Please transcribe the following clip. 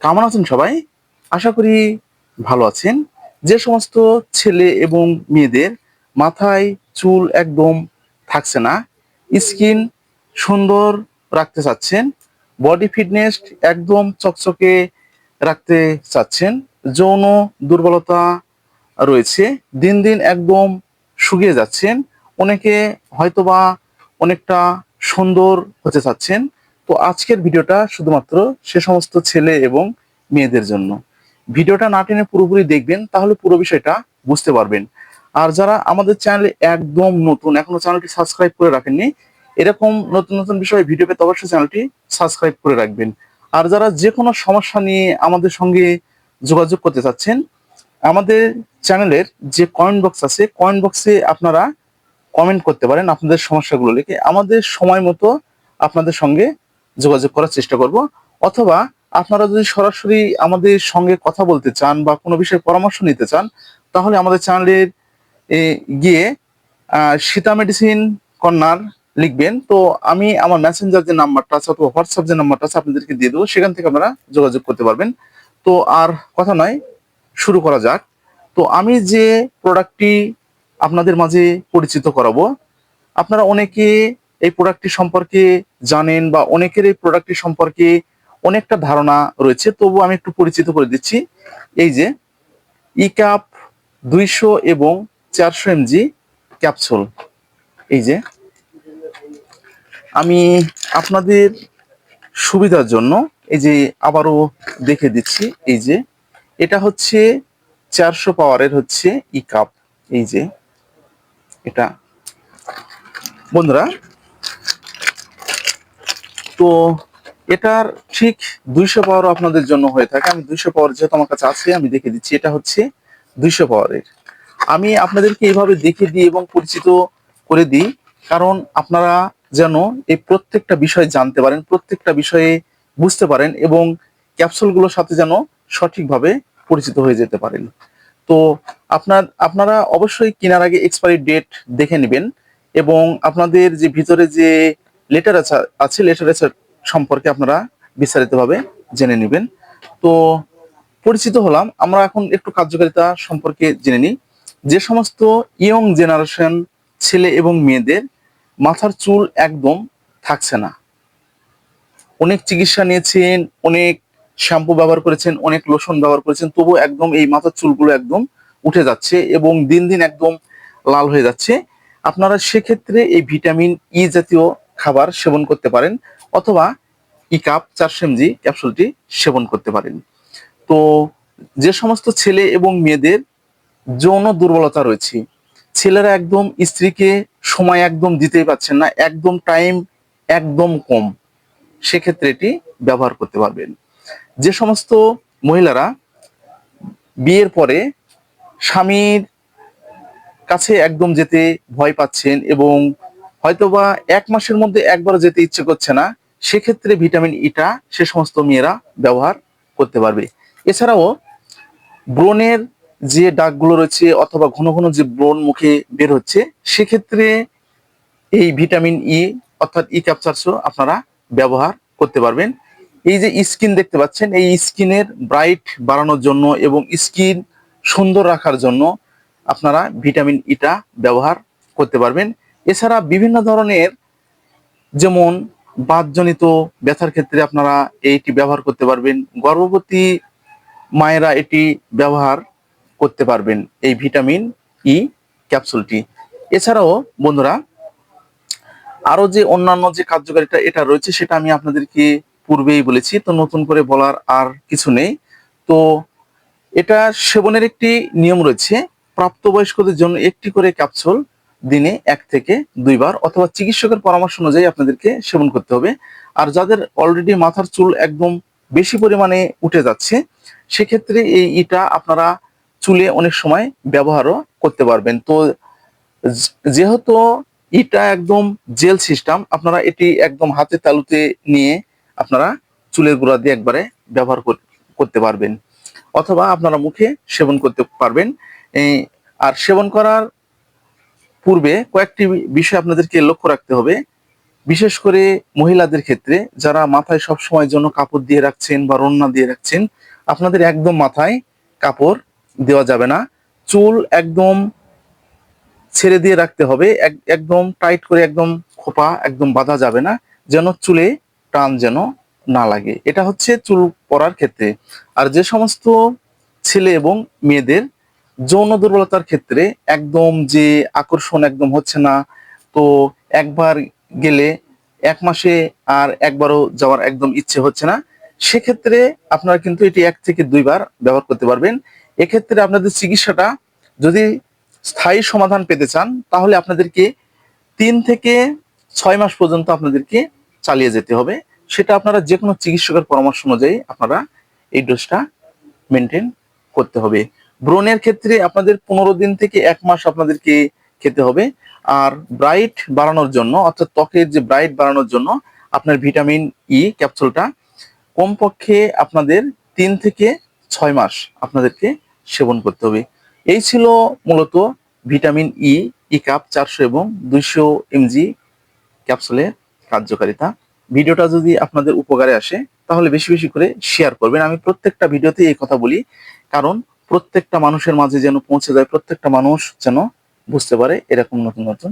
কেমন আছেন সবাই? আশা করি ভালো আছেন। যে সমস্ত ছেলে এবং মেয়েদের মাথায় চুল একদম থাকছে না, স্কিন সুন্দর রাখতে চাচ্ছেন, বডি ফিটনেস একদম চকচকে রাখতে চাচ্ছেন, যৌন দুর্বলতা রয়েছে, দিন দিন একদম শুকিয়ে যাচ্ছেন, অনেকে হয়তোবা অনেকটা সুন্দর হতে চাচ্ছেন তো আজকের ভিডিওটা শুধুমাত্র সে সমস্ত ছেলে এবং মেয়েদের জন্য। ভিডিওটা না টেনে পুরোপুরি দেখবেন, তাহলে পুরো বিষয়টা বুঝতে পারবেন। আর যারা আমাদের চ্যানেলে একদম নতুন, এখনও চ্যানেলটি সাবস্ক্রাইব করে রাখেননি, এরকম নতুন নতুন বিষয়ে ভিডিও পেতে অবশ্যই চ্যানেলটি সাবস্ক্রাইব করে রাখবেন। আর যারা যে কোনো সমস্যা নিয়ে আমাদের সঙ্গে যোগাযোগ করতে চাচ্ছেন, আমাদের চ্যানেলের যে কমেন্ট বক্স আছে কমেন্ট বক্সে আপনারা কমেন্ট করতে পারেন আপনাদের সমস্যাগুলো লিখে। আমাদের সময় মতো আপনাদের সঙ্গে যোগাযোগ করার চেষ্টা করব। অথবা আপনারা যদি সরাসরি আমাদের সঙ্গে কথা বলতে চান বা কোনো বিষয়ে পরামর্শ নিতে চান, তাহলে আমাদের চ্যানেলের গিয়ে সীতা মেডিসিন কর্নার লিখবেন। তো আমি আমার মেসেঞ্জার যে নাম্বারটা আছে অথবা হোয়াটসঅ্যাপ যে নাম্বারটা আছে আপনাদেরকে দিয়ে দেবো, সেখান থেকে আপনারা যোগাযোগ করতে পারবেন। তো আর কথা নয়, শুরু করা যাক। তো আমি যে প্রোডাক্টটি আপনাদের মাঝে পরিচিত করাবো, আপনারা অনেকে এই প্রোডাক্টটি সম্পর্কে জানেন বা অনেকের এই প্রোডাক্টটি সম্পর্কে অনেকটা ধারণা রয়েছে। তবু আমি একটু পরিচিত করে দিচ্ছি। এই যে ই কাপ দুইশো এবং চারশো এমজি ক্যাপসুল এই যে, আমি আপনাদের সুবিধার জন্য এই যে আবারও দেখে দিচ্ছি। এই যে, এটা হচ্ছে চারশো পাওয়ারের হচ্ছে ই কাপ এই যে, এটা। বন্ধুরা তো এটার ঠিক দুইশো পাওয়ারও আপনাদের জন্য হয়ে থাকে। আমি দুইশো পাওয়ার যেহেতু আমার কাছে আছে, আমি দেখে দিচ্ছি, এটা হচ্ছে দুইশো পাওয়ারের আমি আপনাদেরকে এইভাবে দেখে দিই এবং পরিচিত করে দিই, কারণ আপনারা যেন এই প্রত্যেকটা বিষয় জানতে পারেন, প্রত্যেকটা বিষয়ে বুঝতে পারেন এবং ক্যাপসুলগুলোর সাথে যেন সঠিকভাবে পরিচিত হয়ে যেতে পারেন। তো আপনার, আপনারা অবশ্যই কেনার আগে এক্সপায়ারি ডেট দেখে নেবেন এবং আপনাদের যে ভিতরে যে লেটার আছে লেটার আছে সম্পর্কে আপনারা বিস্তারিতভাবে জেনে নেবেন। তো পরিচিত হলাম, আমরা এখন একটু কার্যকারিতা সম্পর্কে জেনে নিই। যে সমস্ত ইয়ং জেনারেশন ছেলে এবং মেয়েদের মাথার চুল একদম থাকছে না। অনেক চিকিৎসা নিয়েছেন, অনেক শ্যাম্পু ব্যবহার করেছেন, অনেক লোশন ব্যবহার করেছেন, তবু একদম এই মাথার চুলগুলো একদম উঠে যাচ্ছে এবং দিন দিন একদম লাল হয়ে যাচ্ছে। আপনারা সেক্ষেত্রে এই ভিটামিন ই জাতীয় খাবার সেবন করতে পারেন অথবা ই কাপ চারশো এমজি ক্যাপসুলটি সেবন করতে পারেন। তো যে সমস্ত ছেলে এবং মেয়েদের যৌন দুর্বলতা রয়েছে, ছেলেরা একদম স্ত্রীকে সময় একদম দিতেই পারছেন না, একদম টাইম একদম কম, সেক্ষেত্রে এটি ব্যবহার করতে পারবেন। যে সমস্ত মহিলারা বিয়ের পরে স্বামীর কাছে একদম যেতে ভয় পাচ্ছেন এবং হয়তোবা এক মাসের মধ্যে একবার যেতে ইচ্ছে করছে না, সেক্ষেত্রে ভিটামিন ইটা সে সমস্ত মেয়েরা ব্যবহার করতে পারবে। এছাড়াও ব্রণের যে দাগগুলো রয়েছে অথবা ঘন ঘন যে ব্রণ মুখে বের হচ্ছে, সেক্ষেত্রে এই ভিটামিন ই অর্থাৎ ই ক্যাপচারসও আপনারা ব্যবহার করতে পারবেন। এই যে স্কিন দেখতে পাচ্ছেন, এই স্কিনের ব্রাইট বাড়ানোর জন্য এবং স্কিন সুন্দর রাখার জন্য আপনারা ভিটামিন ইটা ব্যবহার করতে পারবেন। এছাড়া বিভিন্ন ধরনের যেমন বাতজনিত ব্যথার ক্ষেত্রে আপনারা এইটি ব্যবহার করতে পারবেন। গর্ভবতী মায়েরা এটি ব্যবহার করতে পারবেন এই ভিটামিন ই ক্যাপসুলটি। এছাড়াও বন্ধুরা আরও যে অন্যান্য যে কার্যকারিতা এটা রয়েছে সেটা আমি আপনাদেরকে পূর্বেই বলেছি, তো নতুন করে বলার আর কিছু নেই। তো এটা সেবনের একটি নিয়ম রয়েছে, প্রাপ্তবয়স্কদের জন্য একটি করে ক্যাপসুল দিনে এক থেকে দুইবার অথবা চিকিৎসকের পরামর্শ অনুযায়ী আপনাদেরকে সেবন করতে হবে। আর যাদের অলরেডি মাথার চুল একদম বেশি পরিমাণে উঠে যাচ্ছে, সেক্ষেত্রে এই ইটা আপনারা চুলে অনেক সময় ব্যবহারও করতে পারবেন। তো যেহেতু ইটা একদম জেল সিস্টেম, আপনারা এটি একদম হাতে তালুতে নিয়ে আপনারা চুলের গোড়া দিয়ে একবারে ব্যবহার কর- করতে পারবেন। অথবা আপনারা মুখে সেবন করতে পারবেন। আর সেবন করার পূর্বে কয়েকটি বিষয় আপনাদেরকে লক্ষ্য রাখতে হবে। বিশেষ করে মহিলাদের ক্ষেত্রে যারা মাথায় সব সময় জন্য কাপড় দিয়ে রাখছেন বা রন্না দিয়ে রাখছেন, আপনাদের একদম মাথায় কাপড় দেওয়া যাবে না। চুল একদম ছেড়ে দিয়ে রাখতে হবে, এক- একদম টাইট করে একদম খোপা, একদম বাঁধা যাবে না, যেন চুলে টান যেন না লাগে। এটা হচ্ছে চুল পরার ক্ষেত্রে। আর যে সমস্ত ছেলে এবং মেয়েদের যৌন দুর্বলতার ক্ষেত্রে একদম যে আকর্ষণ একদম হচ্ছে না, তো একবার গেলে এক মাসে আর একবারও যাওয়ার একদম ইচ্ছে হচ্ছে না। সেক্ষেত্রে আপনারা কিন্তু এটি এক থেকে দুইবার ব্যবহার করতে পারবেন। এক্ষেত্রে আপনাদের চিকিৎসাটা যদি স্থায়ী সমাধান পেতে চান, তাহলে আপনাদেরকে তিন থেকে ছয় মাস পর্যন্ত আপনাদেরকে চালিয়ে যেতে হবে। সেটা আপনারা যে কোনো চিকিৎসকের পরামর্শ অনুযায়ী আপনারা এই ডোজটা মেনটেন করতে হবে। ব্রণের ক্ষেত্রে আপনাদের পনেরো দিন থেকে এক মাস আপনাদেরকে খেতে হবে। আর ব্রাইট বাড়ানোর জন্য, অর্থাৎ ত্বকের যে ব্রাইট বাড়ানোর জন্য আপনার ভিটামিন ই ক্যাপসুলটা কমপক্ষে আপনাদের তিন থেকে ছয় মাস আপনাদেরকে সেবন করতে হবে। এই ছিল মূলত ভিটামিন ই ই কাপ চারশো এবং দুইশো এমজি ক্যাপসুলের কার্যকারিতা। ভিডিওটা যদি আপনাদের উপকারে আসে, তাহলে বেশি বেশি করে শেয়ার করবেন। আমি প্রত্যেকটা ভিডিওতে এই কথা বলি, কারণ প্রত্যেকটা মানুষের মাঝে যেন পৌঁছে যায় প্রত্যেকটা মানুষ যেন বুঝতে পারে এরকম নতুন নতুন